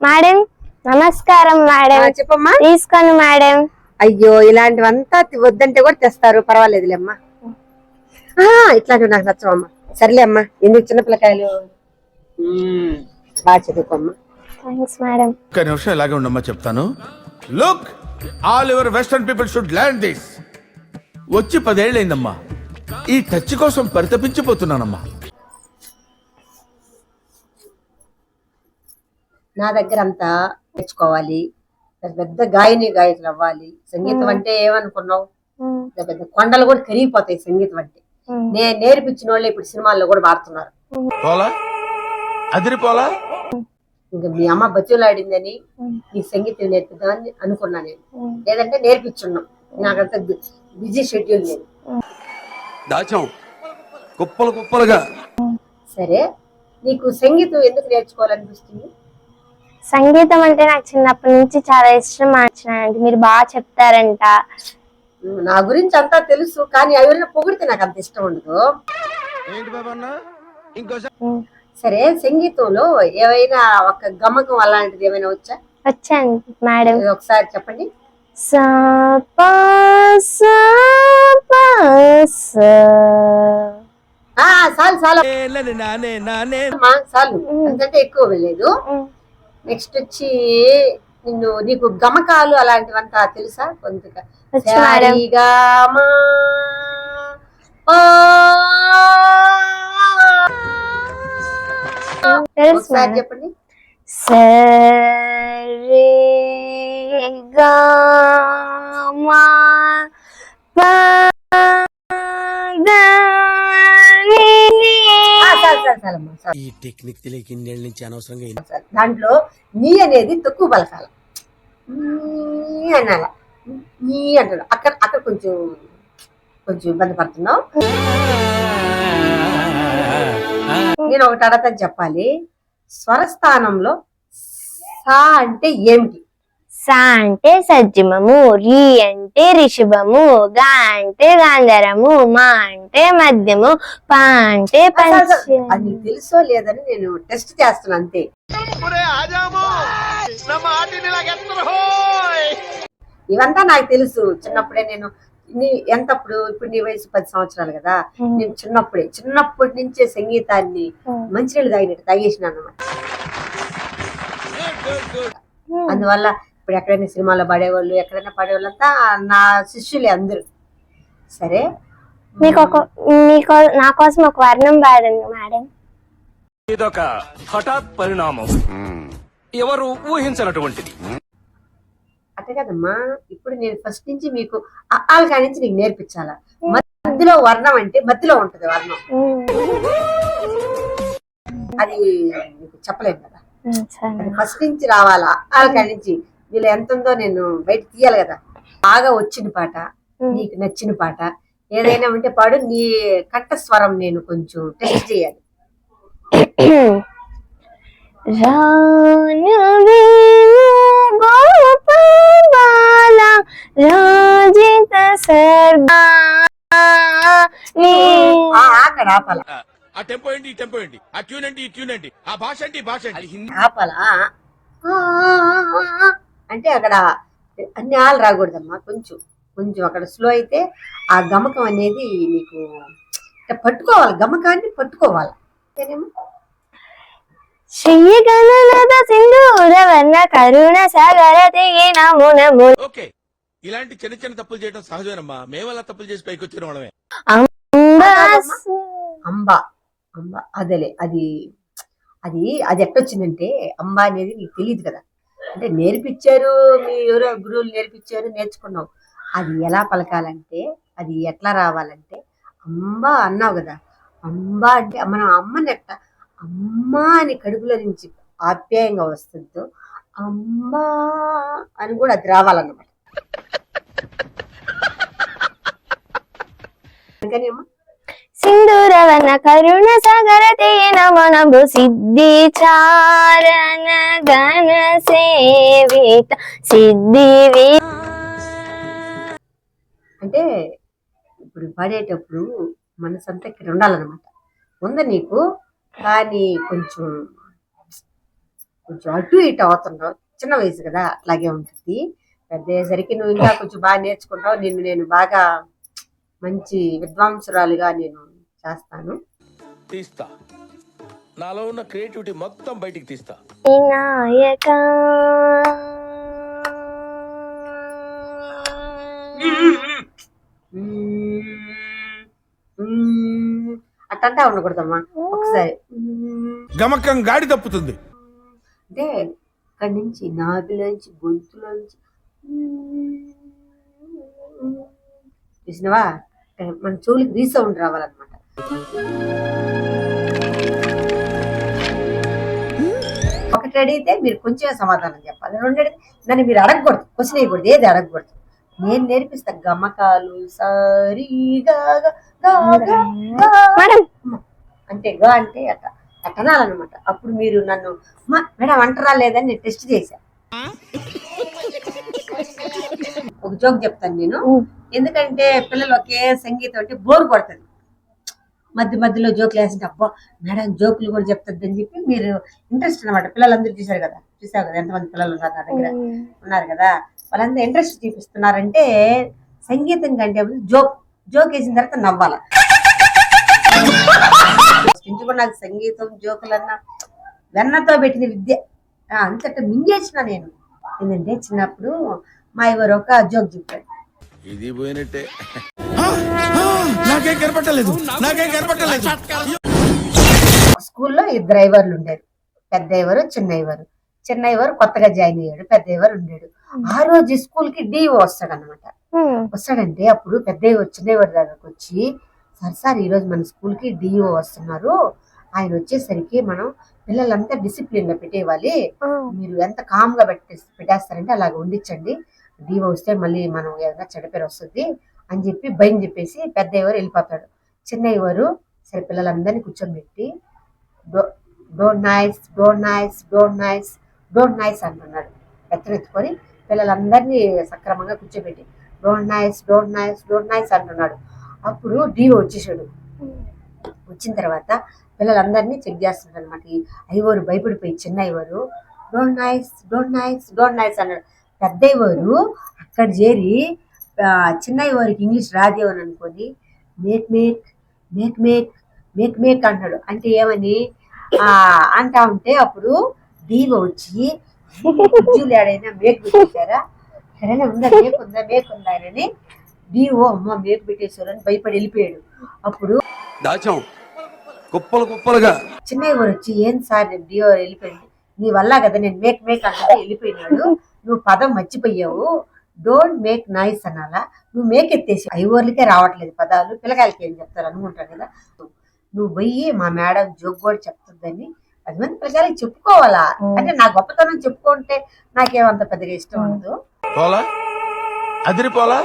Madam నమస్కారం madam. చెప్పమ్మా. తీసుకోండి మేడం. అయ్యో ఇలాంటివంతా వద్దంటే కూడా తెస్తారు. పర్వాలేదులేమ్మా ఆ, ఇట్లాంటివి నాకు నచ్చవమ్మా. సర్లే అమ్మా ఎందుకు చిన్నపిల్లకాయలు బాగా చదువుకోమ్మా. Thanks madam. ఒక్క నిమిషం ఇలాగే ఉండమ్మా చెప్తాను. Look all your western people should learn this వచ్చి పదేళ్ళైందమ్మా. ఈ టచ్ కోసం పరితపించిపోతున్నానమ్మా. నా దగ్గర అంతా నేర్చుకోవాలి. పెద్ద పెద్ద గాయని గాయకులు అవ్వాలి. సంగీతం అంటే ఏమనుకున్నావు? పెద్ద పెద్ద కొండలు కూడా కరిగిపోతాయి సంగీతం అంటే. నేను నేర్పించిన వాళ్ళే ఇప్పుడు సినిమాల్లో కూడా వాడుతున్నారు. ఇంకా మీ అమ్మ బతులాడిందని ఈ సంగీతం నేర్పిద్దామని అనుకున్నా నేను. లేదంటే నేర్పించున్నాం. నాకంత బిజీ షెడ్యూల్ నేను దాచాం. కుప్పలు కుప్పలుగా. సరే నీకు సంగీతం ఎందుకు నేర్చుకోవాలనిపిస్తుంది? సంగీతం అంటే నాకు చిన్నప్పటి నుంచి చాలా ఇష్టం మార్చినానంటే మీరు బాగా చెప్తారంట. నా గురించి అంతా తెలుసు కానీ ఎవరైనా పొగిడితే నాకు అంత ఇష్టం ఉండదు. సరే సంగీతంలో ఏవైనా ఒక గమకం అలాంటిది ఏమైనా వచ్చా? వచ్చాను మేడం. ఒకసారి చెప్పండి. సా పా సా పా సా. ఆ చాలు చాలు నానే నానే అమ్మా, చాలు అంతంటే ఎక్కువ వెళ్ళలేదు. నెక్స్ట్ వచ్చి నిన్ను నీకు గమకాలు అలాంటివంతా తెలుసా కొంత వచ్చు మేడం. సరిగమా, ఓ. తెలుసు ఒకసారి మేడం చెప్పండి సరి ఈ టెక్నిక్ తెలియక ఇన్నేళ్ళ నుంచి అనవసరంగా. దాంట్లో నీ అనేది తక్కువ పలకాల నీ అనాల. నీ అంటాడు అక్కడ అక్కడ కొంచెం కొంచెం ఇబ్బంది పడుతున్నావు. నేను ఒకటి అడగని చెప్పాలి. స్వరస్థానంలో సా అంటే ఏమిటి? సా అంటే సజ్జమము రి అంటే రిషభము గా అంటే గాంధరము మా అంటే మధ్యము పా అంటే అది తెలుసో లేదని నేను టెస్ట్ చేస్తున్నా అంతే. ఇవంతా నాకు తెలుసు. చిన్నప్పుడే నేను నీ ఎంతప్పుడు ఇప్పుడు నీ వయసు పది సంవత్సరాలు కదా. నేను చిన్నప్పుడే చిన్నప్పటి నుంచే సంగీతాన్ని మంచినీళ్ళు తాగినట్టు తాగేసినాను అన్నమాట. అందువల్ల ఇప్పుడు ఎక్కడైనా సినిమాలో పడేవాళ్ళు ఎక్కడైనా పడేవాళ్ళంతా నా శిష్యులే అందరూ. సరే? మీకు ఒక మీకు నా కోసం ఒక వర్ణం పాడండి మేడం. ఇదొక హఠాత్ పరిణామం. ఎవరు ఊహించినటువంటిది. అట్టే కదమ్మా. ఇప్పుడు నేను ఫస్ట్ నుంచి మీకు అఆల కాడి నుంచి నీకు నేర్పించాలా? మధ్యలో వర్ణం అంటే మధ్యలో ఉంటది వర్ణం. అది నీకు చెప్పలేను కదా ఫస్ట్ నుంచి రావాలా? అఆల కాడి నుంచి వీళ్ళు ఎంత ఉందో నేను బయట తీయాలి కదా. బాగా వచ్చిన పాట నీకు నచ్చిన పాట. ఏదైనా ఉంటే పాడు నీ కంఠస్వరం నేను కొంచెం టెస్ట్ చేయాలి. రానవేణు గోపాల రాజిత సర్గా నీ ఆ అక్కడ ఆపాల. ఆ టెంపో ఏంటి ఈ టెంపో ఏంటి? ఆ ట్యూన్ ఏంటి ఈ ట్యూన్ ఏంటి? ఆ భాష ఏంటి ఈ భాష ఏంటి? ఆపాల. ఆ, ఆ, ఆ, ఆ, అంటే అక్కడ అన్ని ఆలు రాకూడదమ్మా కొంచెం. కొంచెం అక్కడ స్లో అయితే ఆ గమకం అనేది నీకు పట్టుకోవాలి గమకాన్ని పట్టుకోవాలి. కరుణ సాగర తెగే నమో నమో. ఓకే. ఇలాంటి చిన్న చిన్న తప్పులు చేయడం సహజమేనమ్మా. మేము అలా తప్పులు చేసి పైకి వచ్చిన వాళ్ళమే. అంబ. అంబ. అదేలే. అది అది అది ఎట్టొచ్చిందంటే అంబ అనేది నీకు తెలియదు కదా. అంటే నేర్పించారు మీ ఎవరో గురువులు నేర్పించారు నేర్చుకున్నావు. అది ఎలా పలకాలంటే అది ఎట్లా రావాలంటే అమ్మ అన్నావు కదా అమ్మ అంటే మనం అమ్మని ఎట్ట అమ్మ అని కడుపులో నుంచి ఆప్యాయంగా వస్తుందో అమ్మ అని కూడా అది రావాలన్నమాట. అందుకని అమ్మ సింధూరవన కరుణ సగర తెగే నమో సిద్ధి చారణ గణ సేవిత సిద్ధి అంటే ఇప్పుడు పాడేటప్పుడు మనసంతా ఇక్కడ ఉండాలన్నమాట. ఉంది నీకు కానీ కొంచెం కొంచెం అటు ఇటు అవుతున్నావు. చిన్న వయసు కదా అట్లాగే ఉంటుంది. పెద్ద అయ్యేసరికి నువ్వు ఇంకా కొంచెం బాగా నేర్చుకుంటావు. నిన్ను నేను బాగా మంచి విద్వాంసురాలుగా నేను చేస్తాను. తీస్తా. నాలో ఉన్న క్రియేటివిటీ మొత్తం బయటికి తీస్తా. వినాయక. అట్టంటే ఉండకూడదమ్మా. ఒకసారి. గమకం గాడి తప్పుతుంది. అంటే ఇక్కడి నుంచి నాభిలోంచి గొంతులోంచి చూసినవా? మన చెవులకి రీసౌండ్ రావాలన్నమాట. ఒకటి అడిగితే మీరు కొంచెం సమాధానం చెప్పాలి. రెండు అడిగితే నన్ను మీరు అడగకూడదు. క్వశ్చన్ వేయకూడదు. ఏది అడగకూడదు? నేను నేర్పిస్తా. గమకాలు సరి గా గా, గా, గా, గా. మేడం అంటే గా అంటే అట్ట అట్టనాలన్నమాట అప్పుడు మీరు నన్ను "అమ్మా, మేడం అంటరా లేదని నేను టెస్ట్ చేశా. ఒక జోక్ చెప్తాను నేను. ఎందుకంటే పిల్లలు ఒకే సంగీతం అంటే బోర్ కొడుతుంది. మధ్య మధ్యలో జోకులు వేసింటే అబ్బా మేడం జోకులు కూడా చెప్తుంది అని చెప్పి మీరు ఇంట్రెస్ట్ అన్నమాట పిల్లలందరూ చూశారు కదా చూసారు కదా ఎంతమంది పిల్లలు ఉన్నారు నా దగ్గర? ఉన్నారు కదా? వాళ్ళంతా ఇంట్రెస్ట్ చూపిస్తున్నారంటే సంగీతం కంటే జోక్ జోక్ వేసిన తర్వాత నవ్వాల. నాకు సంగీతం జోకులన్నా వెన్నతో పెట్టిన విద్య ఆ, అంతట మింగేసిన నేను. ఏంటంటే చిన్నప్పుడు మా ఎవరు ఒక జోక్ చెప్పాడు. ఇది పోయినట్టే. నాకేం కనపట్టలేదు నాకేం కనపట్టలేదు స్కూల్లో ఇద్దరు డ్రైవర్లు ఉండేది పెద్ద ఎవరు చిన్న ఎవరు చిన్న ఎవరు కొత్తగా జాయిన్ అయ్యాడు. పెద్ద ఎవరు ఉండేడు. ఆ రోజు స్కూల్కి డిఓ వస్తాడు అనమాట వస్తాడంటే అప్పుడు పెద్ద చిన్న ఎవరి దగ్గరకు వచ్చి సార్ సార్ ఈ రోజు మన స్కూల్కి డిఓ వస్తున్నారు. ఆయన వచ్చేసరికి మనం పిల్లలంతా డిసిప్లిన్లో పెట్టేవాలి మీరు ఎంత కామ్గా పెట్టే పెట్టేస్తారంటే అలాగ ఉండించండి డిఓ వస్తే మళ్ళీ మనం ఏదైనా చెడ్డ పేరు వస్తుంది. అని చెప్పి భయం చెప్పేసి పెద్ద ఎవరు వెళ్ళిపోతాడు. చిన్న ఎవరు సరే పిల్లలందరినీ కూర్చోబెట్టి don't nice don't nice don't nice don't nice అంటున్నాడు. ఎత్తనెత్తుకొని పిల్లలందరినీ సక్రమంగా కూర్చోబెట్టి don't nice don't nice don't nice అంటున్నాడు. అప్పుడు డిఓ వచ్చేసాడు. వచ్చిన తర్వాత పిల్లలందరినీ చెక్ చేస్తున్నాడు అనమాట ఐవరు భయపడిపోయి చిన్న ఐవరు don't nice don't nice don't nice అన్నాడు. పెద్ద ఐవరు అక్కడ చేరి ఆ, చిన్న ఐవరికి ఇంగ్లీష్ రాదేవని అనుకొని make make make make make make అంటాడు. అంటే ఏమని? ఆ అంటా ఉంటే అప్పుడు దీవ వచ్చి ఉజ్జులు ఏడైనా మేక్ పెట్టేశారా? సరేనా ఉందా మేక్ ఉందా మేక్ ఉందా అని దీవో అమ్మ మేక్ పెట్టేశారు అని భయపడి వెళ్ళిపోయాడు. అప్పుడు దాచాం. కుప్పలు కుప్పలుగా. చిన్న ఎవరు వచ్చి ఏం సార్ నేను డియో వెళ్ళిపోయింది? నీ వల్ల కదా నేను మేక్ మేక్ అంటే వెళ్ళిపోయినాడు. నువ్వు పదం మర్చిపోయావు. డోంట్ మేక్ నాయిస్ అనాలా? నువ్వు మేక్ ఎత్తేసి ఐవర్లకే రావట్లేదు పదాలు పిల్లకాయలకి ఏం చెప్తారు? అనుకుంటాను కదా. నువ్వు పోయి మా మేడం జోక్ కూడా చెప్తుందని పది మంది పిల్లకాయలకి చెప్పుకోవాలా? అంటే నా గొప్పతనం చెప్పుకుంటే నాకేమంత పెద్దగా ఇష్టం ఉండదు. పోలా? అదిరిపోలా